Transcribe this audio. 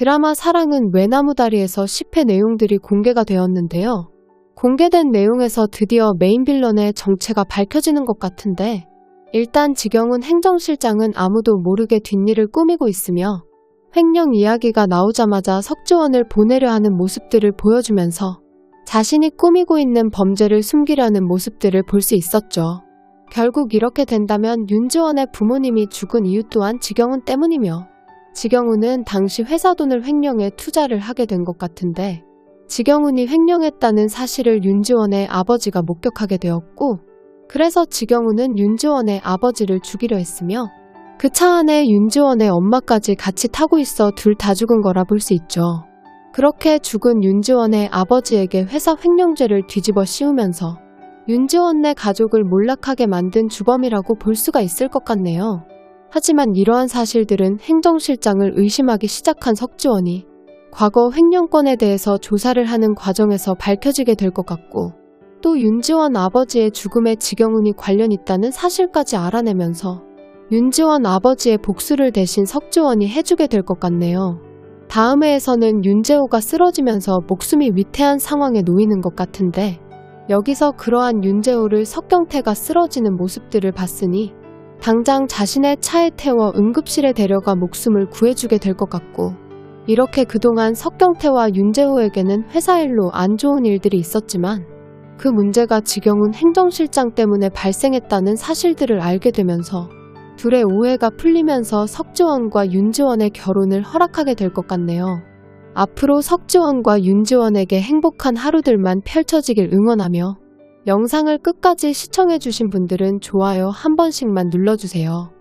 드라마 사랑은 외나무다리에서 10회 내용들이 공개가 되었는데요. 공개된 내용에서 드디어 메인 빌런의 정체가 밝혀지는 것 같은데 일단 지경훈 행정실장은 아무도 모르게 뒷일을 꾸미고 있으며 횡령 이야기가 나오자마자 석주원을 보내려 하는 모습들을 보여주면서 자신이 꾸미고 있는 범죄를 숨기려는 모습들을 볼 수 있었죠. 결국 이렇게 된다면 윤지원의 부모님이 죽은 이유 또한 지경훈 때문이며 지경훈은 당시 회사 돈을 횡령해 투자를 하게 된 것 같은데 지경훈이 횡령했다는 사실을 윤지원의 아버지가 목격하게 되었고 그래서 지경훈은 윤지원의 아버지를 죽이려 했으며 그 차 안에 윤지원의 엄마까지 같이 타고 있어 둘 다 죽은 거라 볼 수 있죠. 그렇게 죽은 윤지원의 아버지에게 회사 횡령죄를 뒤집어 씌우면서 윤지원 네 가족을 몰락하게 만든 주범이라고 볼 수가 있을 것 같네요. 하지만 이러한 사실들은 행정실장을 의심하기 시작한 석지원이 과거 횡령건에 대해서 조사를 하는 과정에서 밝혀지게 될 것 같고 또 윤지원 아버지의 죽음에 지경훈이 관련 있다는 사실까지 알아내면서 윤지원 아버지의 복수를 대신 석지원이 해주게 될 것 같네요. 다음 회에서는 윤재호가 쓰러지면서 목숨이 위태한 상황에 놓이는 것 같은데 여기서 그러한 윤재호를 석경태가 쓰러지는 모습들을 봤으니 당장 자신의 차에 태워 응급실에 데려가 목숨을 구해주게 될 것 같고 이렇게 그동안 석경태와 윤재호에게는 회사 일로 안 좋은 일들이 있었지만 그 문제가 지경훈 행정실장 때문에 발생했다는 사실들을 알게 되면서 둘의 오해가 풀리면서 석지원과 윤지원의 결혼을 허락하게 될 것 같네요. 앞으로 석지원과 윤지원에게 행복한 하루들만 펼쳐지길 응원하며 영상을 끝까지 시청해주신 분들은 좋아요 한 번씩만 눌러주세요.